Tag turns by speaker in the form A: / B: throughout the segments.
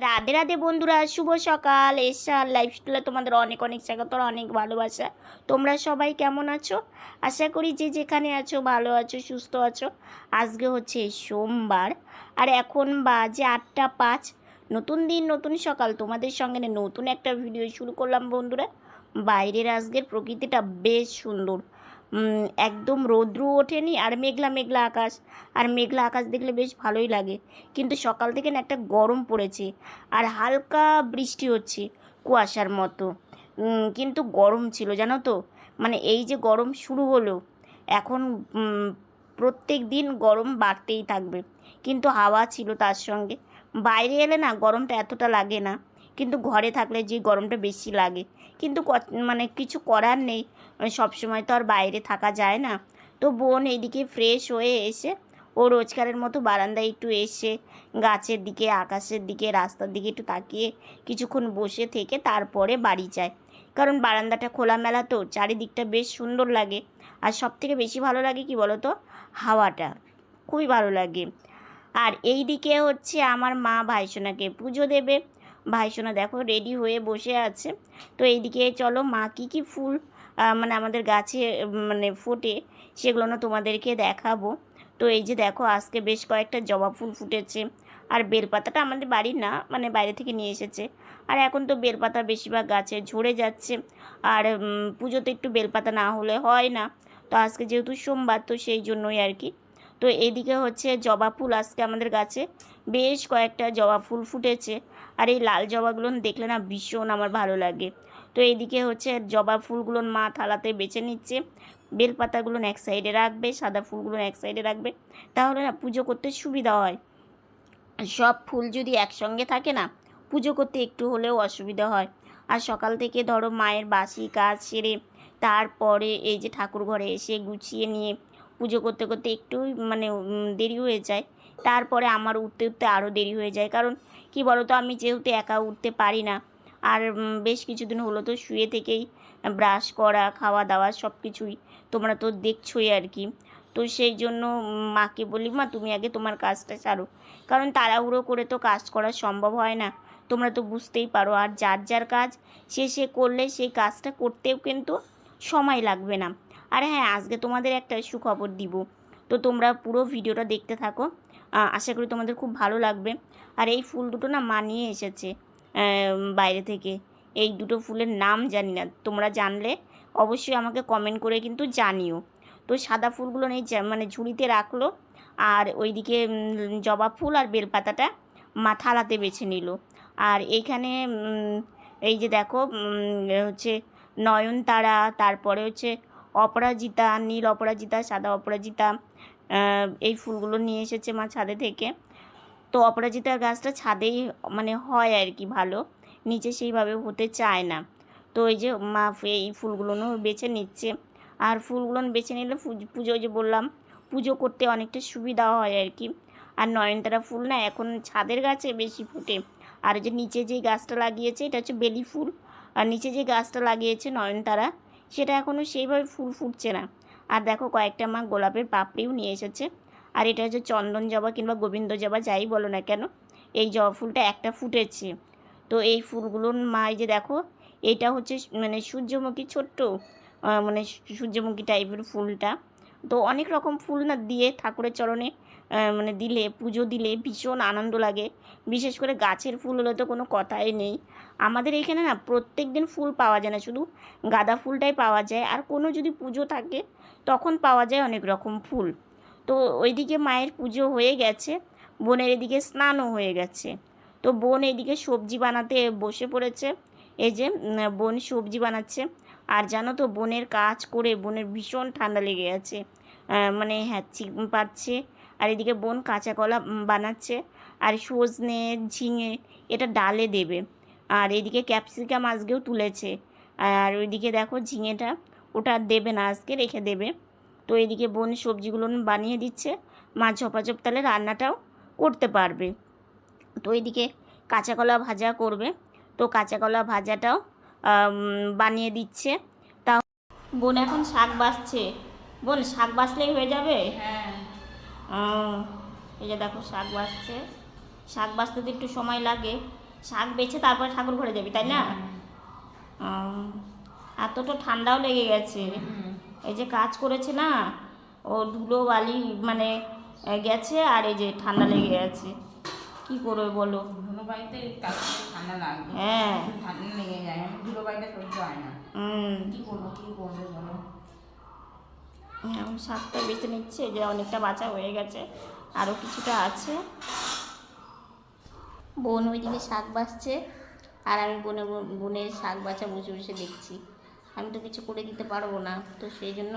A: রাধে রাধে বন্ধুরা, শুভ সকাল। এসা লাইফস্টাইলে তোমাদের অনেক অনেক স্বাগত অনেক ভালোবাসা। তোমরা সবাই কেমন আছো? আশা করি যে যেখানে আছো, ভালো আছো, সুস্থ আছো। আজকে হচ্ছে সোমবার। আর এখন বাজে আটটা পাঁচ। নতুন দিন, নতুন সকাল। তোমাদের সঙ্গে নতুন একটা ভিডিও শুরু করলাম বন্ধুরা। বাইরের আজকের প্রকৃতিটা বেশ সুন্দর। একদম রৌদ্র ওঠেনি আর মেঘলা মেঘলা আকাশ। আর মেঘলা আকাশ দেখলে বেশ ভালোই লাগে। কিন্তু সকাল থেকে না একটা গরম পড়েছে আর হালকা বৃষ্টি হচ্ছে কুয়াশার মতো। কিন্তু গরম ছিল, জানো তো? মানে এই যে গরম শুরু হলো, এখন প্রত্যেক দিন গরম বাড়তেই থাকবে। কিন্তু হাওয়া ছিল তার সঙ্গে। বাইরে এলে না গরমটা এতটা লাগে না। কিন্তু ঘরে থাকলে যে গরমটা বেশি লাগে। কিন্তু মানে কিছু করার নেই। মানে সবসময় তো আর বাইরে থাকা যায় না। তো বোন এইদিকে ফ্রেশ হয়ে এসে ও রোজকারের মতো বারান্দায় একটু এসে গাছের দিকে, আকাশের দিকে, রাস্তার দিকে একটু তাকিয়ে কিছুক্ষণ বসে থেকে তারপরে বাড়ি যায়। কারণ বারান্দাটা খোলামেলা তো, চারিদিকটা বেশ সুন্দর লাগে। আর সব থেকে বেশি ভালো লাগে কি বলো তো হাওয়াটা। খুবই ভালো লাগে। আর এই দিকে হচ্ছে আমার মা ভাইসোনাকে পুজো দেবে। ভাইসোনা দেখো রেডি হয়ে বসে আছে। তো এইদিকে চলো, মা কী কী ফুল মানে আমাদের গাছে মানে ফোটে, সেগুলো না তোমাদেরকে দেখাবো। তো এই যে দেখো, আজকে বেশ কয়েকটা জবা ফুল ফুটেছে। আর বেলপাতাটা আমাদের বাড়ির না মানে বাইরে থেকে নিয়ে এসেছে। আর এখন তো বেলপাতা বেশিরভাগ গাছে ঝরে যাচ্ছে। আর পুজোতে একটু বেলপাতা না হলে হয় না। তো আজকে যেহেতু সোমবার, তো সেই জন্যই আর কি। তো এদিকে হচ্ছে জবা ফুল আজকে আমাদের গাছে। বেশ কয়েকটা জবা ফুল ফুটেছে। আর এই লাল জবাগুলো দেখলে না ভীষণ আমার ভালো লাগে। তো এইদিকে হচ্ছে জবা ফুলগুলো মা থালাতে বেছে নিচ্ছে। বেলপাতাগুলো এক সাইডে রাখবে, সাদা ফুলগুলো এক সাইডে রাখবে। তাহলে না পুজো করতে সুবিধা হয়। সব ফুল যদি একসঙ্গে থাকে না, পুজো করতে একটু হলেও অসুবিধা হয়। আর সকাল থেকে ধরো মায়ের বাসি কাজ সেরে তারপরে এই যে ঠাকুর ঘরে এসে গুছিয়ে নিয়ে পুজো করতে করতে একটু মানে দেরি হয়ে যায়। তারপরে আমার উঠতে উঠতে আরও দেরি হয়ে যায়। কারণ কি বলো তো আমি যেহেতু একা উঠতে পারি না, আর বেশ কিছুদিন হলো তো শুয়ে থেকেই ব্রাশ করা খাওয়া দাওয়া সব কিছুই তোমরা তো দেখছোই আর কি। তো সেই জন্য মাকে বলি, মা, তুমি আগে তোমার কাজটা সারো। কারণ তাড়াহুড়ো করে তো কাজ করা সম্ভব হয় না। তোমরা তো বুঝতেই পারো, আর যার যার কাজ সে সে করলে সেই কাজটা করতেও কিন্তু সময় লাগবে না। আর হ্যাঁ আজকে তোমাদের একটা সুখবর দিব। তো তোমরা পুরো ভিডিওটা দেখতে থাকো। আশা করি তোমাদের খুব ভালো লাগবে। আর এই ফুল দুটো না মানিয়ে এসেছে বাইরে থেকে। এই দুটো ফুলের নাম জানি না। তোমরা জানলে অবশ্যই আমাকে কমেন্ট করে কিন্তু জানিও। তো সাদা ফুলগুলো নেই মানে ঝুড়িতে রাখল। আর ওইদিকে জবা ফুল আর বেলপাতাটা মা থালাতে বেছে নিল। আর এইখানে এই যে দেখো হচ্ছে নয়নতারা, তারপরে হচ্ছে অপরাজিতা, নীল অপরাজিতা, সাদা অপরাজিতা এই ফুলগুলো নিয়ে এসেছে মা ছাদে থেকে। তো অপরাজিতার গাছটা ছাদেই মানে হয় আর কি ভালো, নিচে সেইভাবে হতে চায় না। তো এই যে মা এই ফুলগুলোও বেছে নিচ্ছে। আর ফুলগুলো বেছে নিলে পুজো যে বললাম, পুজো করতে অনেকটা সুবিধা হয় আর কি। আর নয়নতারা ফুল না এখন ছাদের গাছে বেশি ফুটে। আর যে নিচে যে গাছটা লাগিয়েছে, এটা হচ্ছে বেলি ফুল। আর নিচে যে গাছটা লাগিয়েছে নয়নতারা সেটা এখনও সেইভাবে ফুল ফুটছে না। আর দেখো কয়েকটা মা গোলাপের পাপড়িও নিয়ে এসেছে। আর এটা হচ্ছে চন্দন জবা কিংবা গোবিন্দ জবা, যাই বলো না কেন, এই জবা ফুলটা একটা ফুটেছে। তো এই ফুলগুলোর মা, এই যে দেখো, এটা হচ্ছে মানে সূর্যমুখী ছোট্ট মানে সূর্যমুখী টাইপের ফুলটা। তো অনেক রকম ফুল না, দিয়ে ঠাকুরের চরণে মানে দিলে পুজো দিলে ভীষণ আনন্দ লাগে। বিশেষ করে গাছের ফুল হলে তো কোনো কথাই নেই। আমাদের এখানে না প্রত্যেক দিন ফুল পাওয়া যায় না শুধু গাঁদা ফুলটাই পাওয়া যায়। আর কোনো যদি পুজো থাকে তখন পাওয়া যায় অনেক রকম ফুল। তো ওইদিকে মায়ের পুজো হয়ে গেছে বোনের এদিকে স্নানও হয়ে গেছে। তো বোন এদিকে সবজি বানাতে বসে পড়েছে। এই যে বোন সবজি বানাচ্ছে। আর জানো তো বোনের কাজ করে বোনের ভীষণ ঠান্ডা লেগে আহ, মানে হ্যাঁ পাচ্ছে। আর এদিকে বোন কাঁচা কলা বানাচ্ছে। আর সজনে, ঝিঙে এটা ডালে দেবে। আর এদিকে ক্যাপসিকাম আজকেও তুলেছে। আর ওইদিকে দেখো ঝিঙেটা, ওটা দেবে না, আজকে রেখে দেবে। তো এদিকে বোন সবজিগুলো বানিয়ে দিচ্ছে। মা ঝপাঝপ তাহলে রান্নাটাও করতে পারবে। তো এদিকে কাঁচা কলা ভাজা করবে। তো কাঁচা কলা ভাজাটাও বানিয়ে দিচ্ছে। তা বোন এখন শাক বাছছে বোন, শাক বাছলেই হয়ে যাবে?
B: হ্যাঁ।
A: এই যে দেখো শাক বাছছে শাক বাছতে তো একটু সময় লাগে। শাক বেছে তারপরে ঠাকুর ঘরে যাবি তাই না? এত তো ঠান্ডাও লেগে গেছে। এই যে কাজ করেছে না ও ধুলো বালি মানে গেছে আর এই যে ঠান্ডা লেগে গেছে। কি করবে বলো? হ্যাঁ।
B: ঠান্ডা লেগে যায় ধুলো বাড়িতে সহ্য হয় না।
A: হুম।
B: কি করব কি করবে বলো?
A: এখন শাকটা বেছে নিচ্ছে যে অনেকটা বাঁচা হয়ে গেছে আরও কিছুটা আছে। বোন ওইদিকে শাক বাঁচছে, আর আমি বোনে বোনের শাক বাছা বসে বসে দেখছি। আমি তো কিছু করে দিতে পারব না, তো সেই জন্য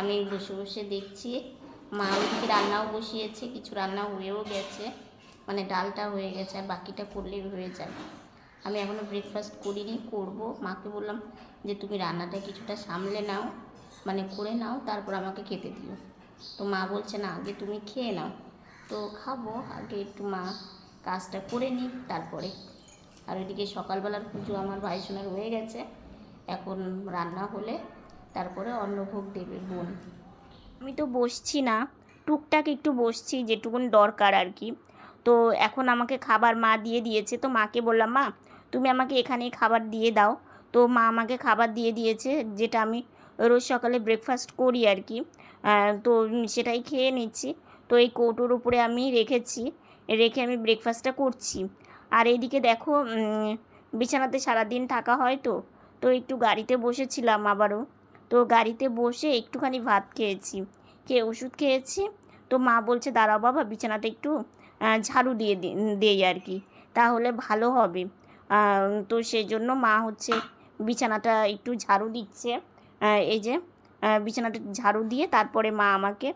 A: আমি বসে বসে দেখছি। মা ওইদিকে রান্নাও বসিয়েছে, কিছু রান্না হয়েও গেছে মানে ডালটা হয়ে গেছে, আর বাকিটা করলেই হয়ে যাবে আমি এখনও ব্রেকফাস্ট করিনি, করব। মাকে বললাম যে তুমি রান্নাটা কিছুটা সামলে নাও। মানে করে নাও, তারপর আমাকে খেতে দিও। তো মা বলছে, না, আগে তুমি খেয়ে নাও। তো খাব, আগে একটু মা কাজটা করে নিই তারপরে। আর ওইদিকে সকালবেলার পুজো আমার ভাই সোনার হয়ে গেছে। এখন রান্না হলে তারপরে অন্নভোগ দেবে বোন। আমি তো বসছি না, টুকটাক একটু বসছি, যেটুকুন দরকার আর কি। তো এখন আমাকে খাবার মা দিয়ে দিয়েছে, তো মাকে বললাম, মা, তুমি আমাকে এখানেই খাবার দিয়ে দাও। তো মা আমাকে খাবার দিয়ে দিয়েছে, যেটা আমি রোজ সকালে ব্রেকফাস্ট করি আর কি। তো সেটাই খেয়ে নিচ্ছি। তো এই কৌটোর উপরে আমি রেখেছি, রেখে আমি ব্রেকফাস্টটা করছি। আর এইদিকে দেখো বিছানাতে সারাদিন থাকা হয় তো তো একটু গাড়িতে বসেছিলাম আবারও। তো গাড়িতে বসে একটুখানি ভাত খেয়েছি। খেয়ে ওষুধ খেয়েছি। তো মা বলছে, দাঁড়াও বাবা বিছানাটা একটু ঝাড়ু দিয়ে দেই আর কি, তাহলে ভালো হবে। তো সেই জন্য মা হচ্ছে বিছানাটা একটু ঝাড়ু দিচ্ছে। এই যে আহ, বিছানাটা ঝাড়ু দিয়ে তারপরে মা আমাকে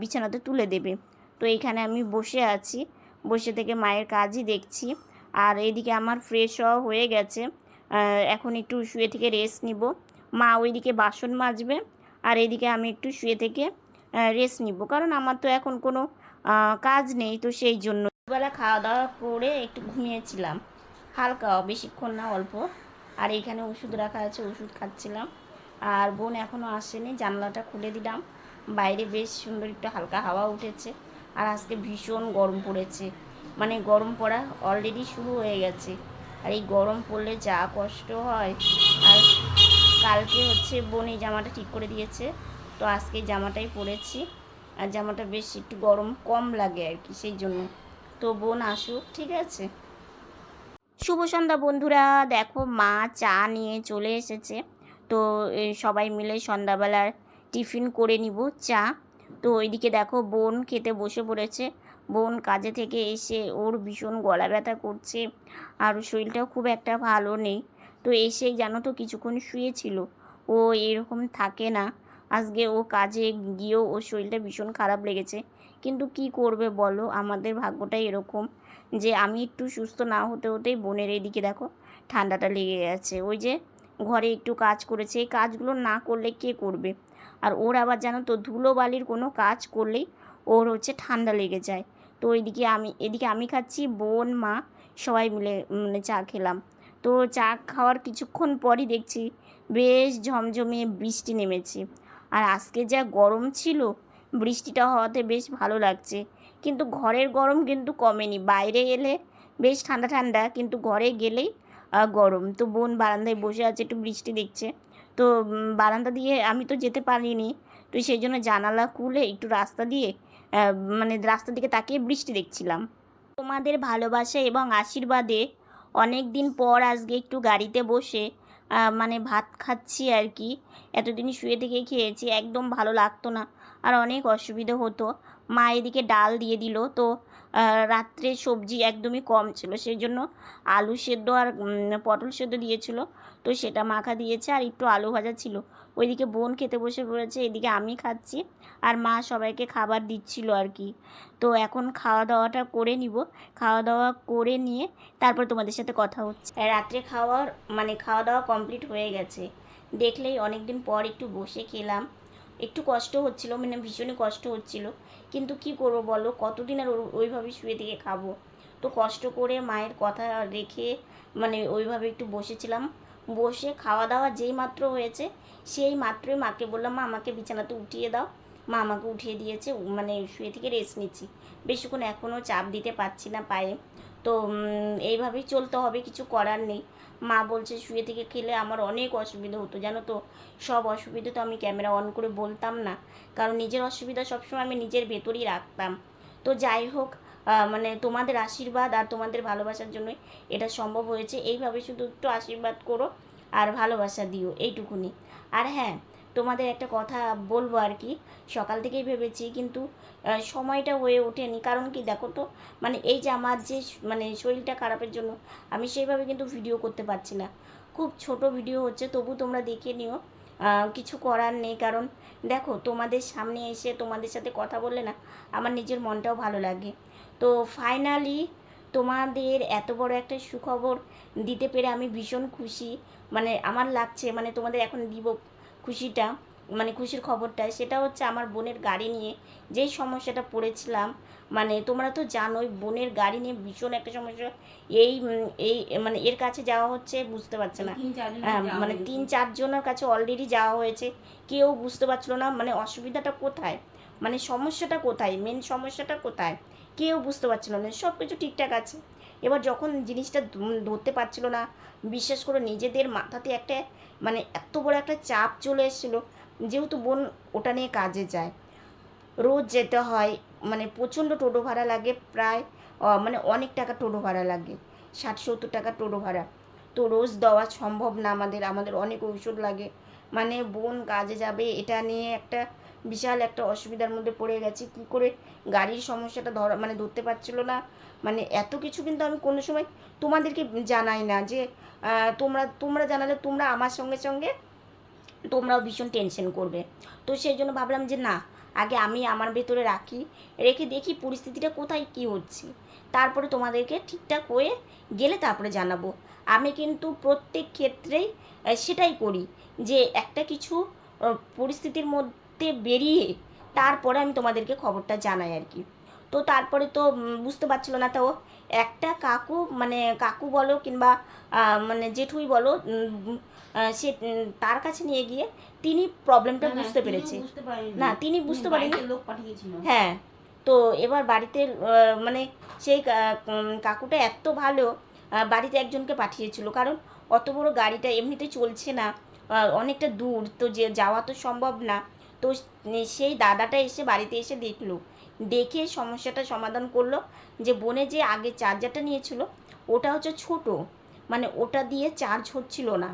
A: বিছানাতে তুলে দেবে। তো এইখানে আমি বসে আছি। বসে থেকে মায়ের কাজই দেখছি। আর এইদিকে আমার ফ্রেশ হওয়া হয়ে গেছে। এখন একটু শুয়ে থেকে রেস্ট নিব। মা ওইদিকে বাসন মাজবে। আর এইদিকে আমি একটু শুয়ে থেকে রেস্ট নিব। কারণ আমার তো এখন কোনো কাজ নেই। তো সেই জন্য বেলা খাওয়া দাওয়া করে একটু ঘুমিয়েছিলাম। হালকা বেশিক্ষণ না অল্প। আর এখানে ওষুধ রাখা আছে ওষুধ খাচ্ছিলাম। আর বোন এখনও আসেনি, জানলাটা খুলে দিলাম। বাইরে বেশ সুন্দর একটু হালকা হাওয়া উঠেছে আর আজকে ভীষণ গরম পড়েছে। মানে গরম পড়া অলরেডি শুরু হয়ে গেছে। আর এই গরম পড়লে যা কষ্ট হয়। আর কালকে হচ্ছে বোন এই জামাটা ঠিক করে দিয়েছে। তো আজকে জামাটাই পরেছি। আর জামাটা বেশ একটু গরম কম লাগে আর কি, সেই জন্য। তো বোন আসুক, ঠিক আছে? শুভ সন্ধ্যা বন্ধুরা। দেখো মা চা নিয়ে চলে এসেছে। তো সবাই মিলে সন্ধ্যাবেলার টিফিন করে নিব চা। তো ওইদিকে দেখো বোন খেতে বসে পড়েছে। বোন কাজে থেকে এসে ওর ভীষণ গলা ব্যথা করছে আর শরীরটাও খুব একটা ভালো নেই। তো এসেই জানো তো কিছুক্ষণ শুয়েছিল। ও এরকম থাকে না। আজকে ও কাজে গিয়েও ওর শরীরটা ভীষণ খারাপ লেগেছে। কিন্তু কি করবে বলো? আমাদের ভাগ্যটাই এরকম যে আমি একটু সুস্থ না হতে হতেই বোনের এদিকে দেখো ঠান্ডাটা লেগে গেছে। ওই যে ঘরে একটু কাজ করেছে, এই কাজগুলো না করলে কে করবে? আর ওর আবার জানো তো ধুলো বালির কোনো কাজ করলেই ওর হচ্ছে ঠান্ডা লেগে যায়। তো এদিকে আমি এদিকে আমি খাচ্ছি, বোন, মা সবাই মিলে মানে চা খেলাম। তো চা খাওয়ার কিছুক্ষণ পরই দেখছি বেশ ঝমঝমে বৃষ্টি নেমেছে। আর আজকে যা গরম ছিল, বৃষ্টিটা হওয়াতে বেশ ভালো লাগছে। কিন্তু ঘরের গরম কিন্তু কমেনি। বাইরে এলে বেশ ঠান্ডা ঠান্ডা, কিন্তু ঘরে গেলেই গরম। তো বোন বারান্দায় বসে আছে, একটু বৃষ্টি দেখছে। তো বারান্দা দিয়ে আমি তো যেতে পারিনি। তো সেই জন্য জানালা খুলে একটু রাস্তা দিয়ে মানে রাস্তার দিকে তাকিয়ে বৃষ্টি দেখছিলাম। তোমাদের ভালোবাসা এবং আশীর্বাদে অনেক দিন পর আজকে একটু গাড়িতে বসে মানে ভাত খাচ্ছি আর কি। এতদিন শুয়ে থেকে খেয়েছি, একদম ভালো লাগতো না। আর অনেক অসুবিধা হতো। মা এদিকে ডাল দিয়ে দিল। তো রাত্রে সবজি একদমই কম ছিল। সেই জন্য আলু সেদ্ধ আর পটল সেদ্ধ দিয়েছিল। তো সেটা মাখা দিয়েছে আর একটু আলু ভাজা ছিল। ওইদিকে বোন খেতে বসে পড়েছে, এদিকে আমি খাচ্ছি আর মা সবাইকে খাবার দিচ্ছিল আর কি। তো এখন খাওয়া দাওয়াটা করে নিব। খাওয়া দাওয়া করে নিয়ে তারপর তোমাদের সাথে কথা হচ্ছে। রাত্রে খাওয়ার মানে খাওয়া দাওয়া কমপ্লিট হয়ে গেছে। দেখলেই অনেক দিন পর একটু বসে খেলাম। একটু কষ্ট হচ্ছিল মানে ভীষণই কষ্ট হচ্ছিল। কিন্তু কি করব বলো? কতদিন আর ওইভাবে শুয়ে থেকে খাব? তো কষ্ট করে মায়ের কথা রেখে মানে ওইভাবে একটু বসেছিলাম। বসে খাওয়া দাওয়া যেই মাত্র হয়েছে, সেই মাত্রই মাকে বললাম, মা, আমাকে বিছানাতে উঠিয়ে দাও। মা আমাকে উঠিয়ে দিয়েছে মানে শুয়ে থেকে রেস্ট নিচ্ছি। বেশিক্ষণ এখনও চাপ দিতে পারছি না পায়ে। তো এইভাবেই চলতে হবে, কিছু করার নেই। মা বলছে, শুয়ে থেকে খেলে আমার অনেক অসুবিধা হতো। জানো তো, সব অসুবিধা তো আমি ক্যামেরা অন করে বলতাম না। কারণ নিজের অসুবিধা সবসময় আমি নিজের ভেতরেই রাখতাম। তো যাই হোক মানে তোমাদের আশীর্বাদ আর তোমাদের ভালোবাসার জন্যই এটা সম্ভব হয়েছে। এইভাবে শুধু একটু আশীর্বাদ করো আর ভালোবাসা দিও, এইটুকুনি। আর হ্যাঁ তোমাদের একটা কথা বলব আর কি। সকাল থেকেই ভেবেছি কিন্তু সময়টা হয়ে ওঠেনি। কারণ কি দেখো তো মানে এই যে আমার যে মানে শরীরটা খারাপের জন্য, আমি সেইভাবে কিন্তু ভিডিও করতে পারছি না। খুব ছোট ভিডিও হচ্ছে, তবু তোমরা দেখে নিও। কিছু করার নেই। কারণ দেখো, তোমাদের সামনে এসে তোমাদের সাথে কথা বললে না, আমার নিজের মনটাও ভালো লাগে। তো ফাইনালি তোমাদের এত বড় একটা সুখবর দিতে পেরে আমি ভীষণ খুশি। মানে আমার লাগছে মানে তোমাদের এখন দিব খুশিটা মানে খুশির খবরটা সেটা হচ্ছে আমার বোনের গাড়ি নিয়ে যেই সমস্যাটা পড়েছিলাম মানে তোমরা তো জানোই বোনের গাড়ি নিয়ে ভীষণ একটা সমস্যা। এই এই মানে এর কাছে যাওয়া হচ্ছে বুঝতে পারছে না। হ্যাঁ, মানে তিন চারজনের কাছে অলরেডি যাওয়া হয়েছে। কেউ বুঝতে পারছিল না মানে অসুবিধাটা কোথায়? মানে সমস্যাটা কোথায়? মেন সমস্যাটা কোথায়? কেউ বুঝতে পারছিল না। সব কিছু ঠিকঠাক আছে। এবার যখন জিনিসটা ধরতে পারছিল না, বিশ্বাস করে নিজেদের মাথাতে একটা মানে এত বড় একটা চাপ চলে এসেছিল, যেহেতু বোন ওটা নিয়ে কাজে যায়। রোজ যেতে হয় মানে প্রচণ্ড টোটো ভাড়া লাগে প্রায় মানে অনেক টাকা টোটো ভাড়া লাগে, ষাট, সত্তর টাকা টোটো ভাড়া। তো রোজ দেওয়া সম্ভব না আমাদের আমাদের অনেক ঔষধ লাগে। মানে বোন কাজে যাবে, এটা নিয়ে একটা বিশাল একটা অসুবিধার মধ্যে পড়ে গেছি। কী করে গাড়ির সমস্যাটা ধরা মানে ধরতে পারছিল না। মানে এত কিছু কিন্তু আমি কোনো সময় তোমাদেরকে জানাই না যে তোমরা তোমরা জানালে তোমরা আমার সঙ্গে সঙ্গে তোমরাও ভীষণ টেনশন করবে। তো সেই জন্য ভাবলাম যে না, আগে আমি আমার ভেতরে রাখি, রেখে দেখি পরিস্থিতিটা কোথায়, কি হচ্ছে। তারপরে তোমাদেরকে ঠিকঠাক হয়ে গেলে তারপরে জানাব। আমি কিন্তু প্রত্যেক ক্ষেত্রেই সেটাই করি যে একটা কিছু পরিস্থিতির মধ্যে বেরিয়ে তারপরে আমি তোমাদেরকে খবরটা জানাই আর কি। তো তারপরে তো বুঝতে পারছিল না তো একটা কাকু মানে কাকু বলো কিংবা মানে জেঠুই বলো সে তার কাছে নিয়ে গিয়ে তিনি প্রবলেমটা বুঝতে পেরেছে। না, তিনি বুঝতে পারেনি। হ্যাঁ তো এবার বাড়িতে মানে সেই কাকুটা এত ভালো বাড়িতে একজনকে পাঠিয়েছিল। কারণ অত বড় গাড়িটা এমনিতে চলছে না অনেকটা দূর তো যে যাওয়া তো সম্ভব না। তো সেই দাদাটা এসে বাড়িতে এসে দেখল। দেখে সমস্যাটা সমাধান করল। যে বোনে যে আগে চার্জারটা নিয়েছিল, ওটা হচ্ছে ছোট। মানে ওটা দিয়ে চার্জ হচ্ছিল না।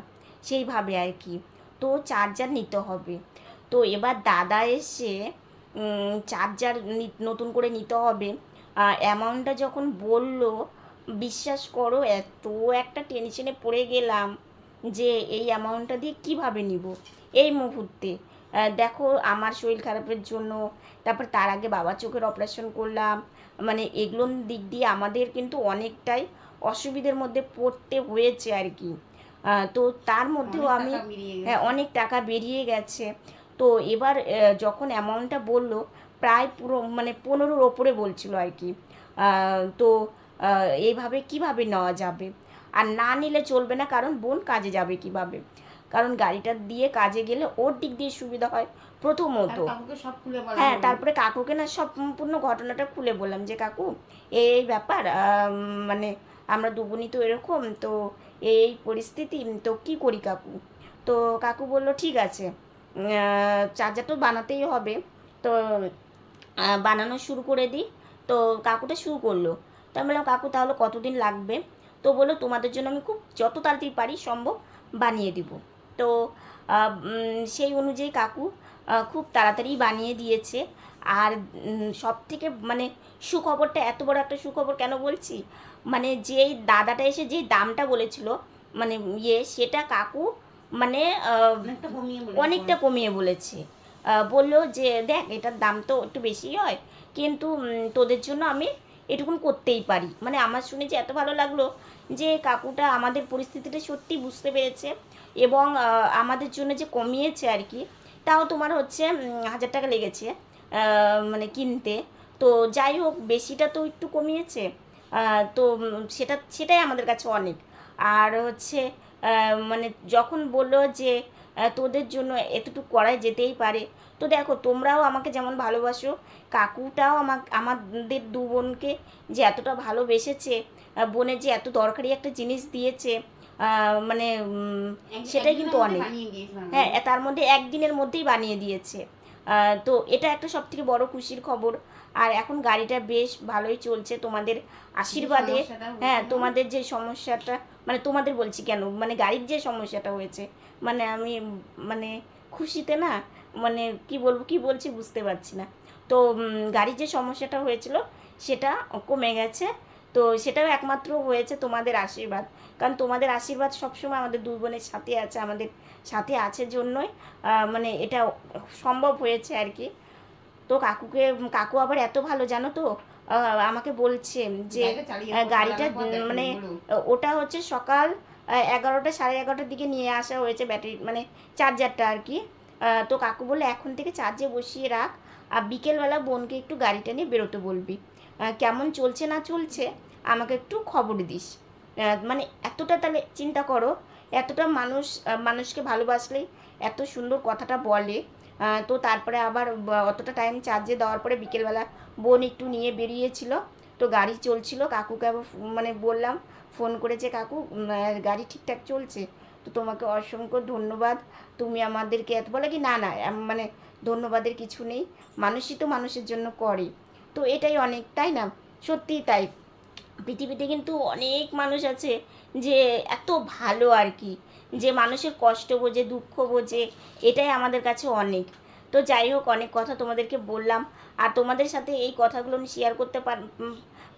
A: সেইভাবে আর কি। তো চার্জার নিতে হবে। তো এবার দাদা এসে চার্জার নতুন করে নিতে হবে। অ্যামাউন্টটা যখন বলল, বিশ্বাস করো, এত একটা টেনশনে পড়ে গেলাম যে এই অ্যামাউন্টটা দিয়ে কীভাবে নিব? এই মুহূর্তে। দেখো আমার শরীর খারাপের জন্য তারপর তার আগে বাবা চোখের অপারেশন করলাম। মানে এগুলোর দিক দিয়ে আমাদের কিন্তু অনেকটাই অসুবিধার মধ্যে পড়তে হয়েছে আর কি। তো তার মধ্যেও আমি। হ্যাঁ অনেক টাকা বেরিয়ে গেছে। তো এবার যখন অ্যামাউন্টটা বলল প্রায় পুরো মানে পনেরোর ওপরে বলছিল আর কি। তো এইভাবে কীভাবে নেওয়া যাবে? আর না নিলে চলবে না কারণ বোন কাজে যাবে কীভাবে? কারণ গাড়িটা দিয়ে কাজে গেলে ওর দিক দিয়ে সুবিধা হয় প্রথমত। হ্যাঁ তারপরে কাকুকে না সম্পূর্ণ ঘটনাটা খুলে বললাম যে কাকু এই ব্যাপার মানে আমরা দুবুনি তো এরকম তো এই পরিস্থিতি তো কি করি কাকু? তো কাকু বলল ঠিক আছে চার্জার তো বানাতেই হবে তো বানানো শুরু করে দিই। তো কাকুটা শুরু করল। তো আমি বললাম কাকু তাহলে কতদিন লাগবে? তো বলল তোমাদের জন্য আমি খুব যত তাড়াতাড়ি পারি সম্ভব বানিয়ে দিব। তো সেই অনুযায়ী কাকু খুব তাড়াতাড়ি বানিয়ে দিয়েছে। আর সব থেকে মানে সুখবরটা এত বড় একটা সুখবর কেন বলছি? মানে যেই দাদাটা এসে যেই দামটা বলেছিল মানে ইয়ে সেটা কাকু মানে
B: অনেকটা কমিয়ে
A: বলেছে। বলল যে দেখ এটার দাম তো একটু বেশি হয় কিন্তু তোদের জন্য আমি এটুকুন করতেই পারি। মানে আমার শুনে যে এত ভালো লাগল যে কাকুটা আমাদের পরিস্থিতিটা সত্যি বুঝতে পেরেছে। এবং আমাদের জন্য যে কমিয়েছে আর কি, তাও তোমার হচ্ছে হাজার টাকা লেগেছে মানে কিনতে। তো যাই হোক, বেশিটা তো একটু কমিয়েছে তো সেটা, সেটাই আমাদের কাছে অনেক। আর হচ্ছে মানে যখন বলল যে তোদের জন্য এতটুকু করাই যেতেই পারে, তো দেখো, তোমরাও আমাকে যেমন ভালোবাসো, কাকুটাও আমাকে, আমাদের দু বোনকে যে এতটা ভালোবেসেছে বোনের যে এত দরকারি একটা জিনিস দিয়েছে মানে সেটাই কিন্তু অনেক। হ্যাঁ তার মধ্যে একদিনের মধ্যেই বানিয়ে দিয়েছে। তো এটা একটা সব থেকে বড় খুশির খবর। আর এখন গাড়িটা বেশ ভালোই চলছে। তোমাদের আশীর্বাদে হ্যাঁ তোমাদের যে সমস্যাটা মানে তোমাদের বলছি কেন? মানে গাড়ির যে সমস্যাটা হয়েছে মানে আমি মানে খুশিতে না মানে কি বলব কি বলছি বুঝতে পারছি না। তো গাড়ির যে সমস্যাটা হয়েছিল সেটা কমে গেছে। তো সেটাও একমাত্র হয়েছে তোমাদের আশীর্বাদ। কারণ তোমাদের আশীর্বাদ সবসময় আমাদের দুই বোনের সাথে আছে আমাদের সাথে আছে জন্যই মানে এটা সম্ভব হয়েছে আর কি। তো কাকুকে কাকু আবার এত ভালো জানো তো আমাকে বলছে যে
B: গাড়িটা
A: মানে ওটা হচ্ছে সকাল এগারোটা সাড়ে এগারোটার দিকে নিয়ে আসা হয়েছে ব্যাটারি মানে চার্জারটা আর কি। তো কাকু বলে এখন থেকে চার্জে বসিয়ে রাখ, আর বিকেলবেলা বোনকে একটু গাড়িটা নিয়ে বেরোতে বলবি। কেমন চলছে না চলছে, আমাকে একটু খবর দিস। মানে এতটা তাহলে চিন্তা করো, এতটা মানুষ মানুষকে ভালোবাসলেই এত সুন্দর কথাটা বলে। তো তারপরে আবার অতটা টাইম চার্জে দেওয়ার পরে বিকেলবেলা বোন একটু নিয়ে বেরিয়েছিল। তো গাড়ি চলছিল, কাকুকে মানে বললাম, ফোন করেছে কাকু গাড়ি ঠিকঠাক চলছে? তো তোমাকে অসংখ্য ধন্যবাদ। তুমি আমাদেরকে এত বলে কি না না মানে ধন্যবাদের কিছু নেই। মানুষই তো মানুষের জন্য করে। তো এটাই অনেক, তাই না? সত্যিই তাই। পৃথিবীতে কিন্তু অনেক মানুষ আছে যে এত ভালো আর কি, যে মানুষের কষ্ট বোঝে, দুঃখ বোঝে, এটাই আমাদের কাছে অনেক। তো যাই হোক, অনেক কথা তোমাদেরকে বললাম। আর তোমাদের সাথে এই কথাগুলো আমি শেয়ার করতে পার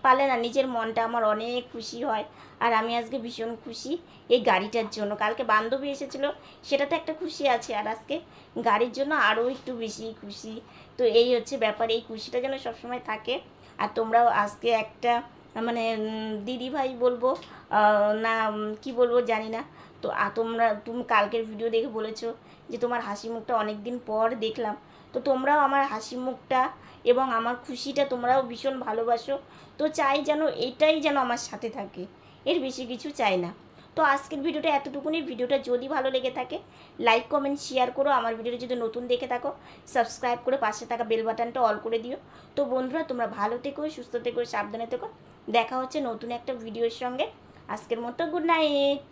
A: পারলে না, নিজের মনটা আমার অনেক খুশি হয়। আর আমি আজকে ভীষণ খুশি এই গাড়িটার জন্য। কালকে বান্ধবী এসেছিল, সেটাতে একটা খুশি আছে। আর আজকে গাড়ির জন্য আরও একটু বেশি খুশি। তো এই হচ্ছে ব্যাপার, এই খুশিটা যেন সবসময় থাকে। আর তোমরাও আজকে একটা মানে দিদি ভাই বলব না কি বলব জানি না। তো তোমরা, তুমি কালকের ভিডিও দেখে বলেছ যে তোমার হাসি মুখটা অনেক দিন পর দেখলাম। তো তোমরাও আমার হাসি মুখটা এবং আমার খুশিটা তোমরাও ভীষণ ভালোবাসো। তো চাই যেন এটাই যেন আমার সাথে থাকে। এর বেশি কিছু চাই না। তো আজকের ভিডিওটা এতটুকুনি। ভিডিওটা যদি ভালো লেগে থাকে লাইক কমেন্ট শেয়ার করো। আমার ভিডিওটা যদি নতুন দেখে থাকো সাবস্ক্রাইব করে পাশে থাকা বেল বাটনটা অল করে দিও। তো বন্ধুরা, তোমরা ভালো থেকো, সুস্থ থেকো, সাবধানে থেকো। দেখা হচ্ছে নতুন একটা ভিডিওর সঙ্গে। আজকের মতো গুড নাইট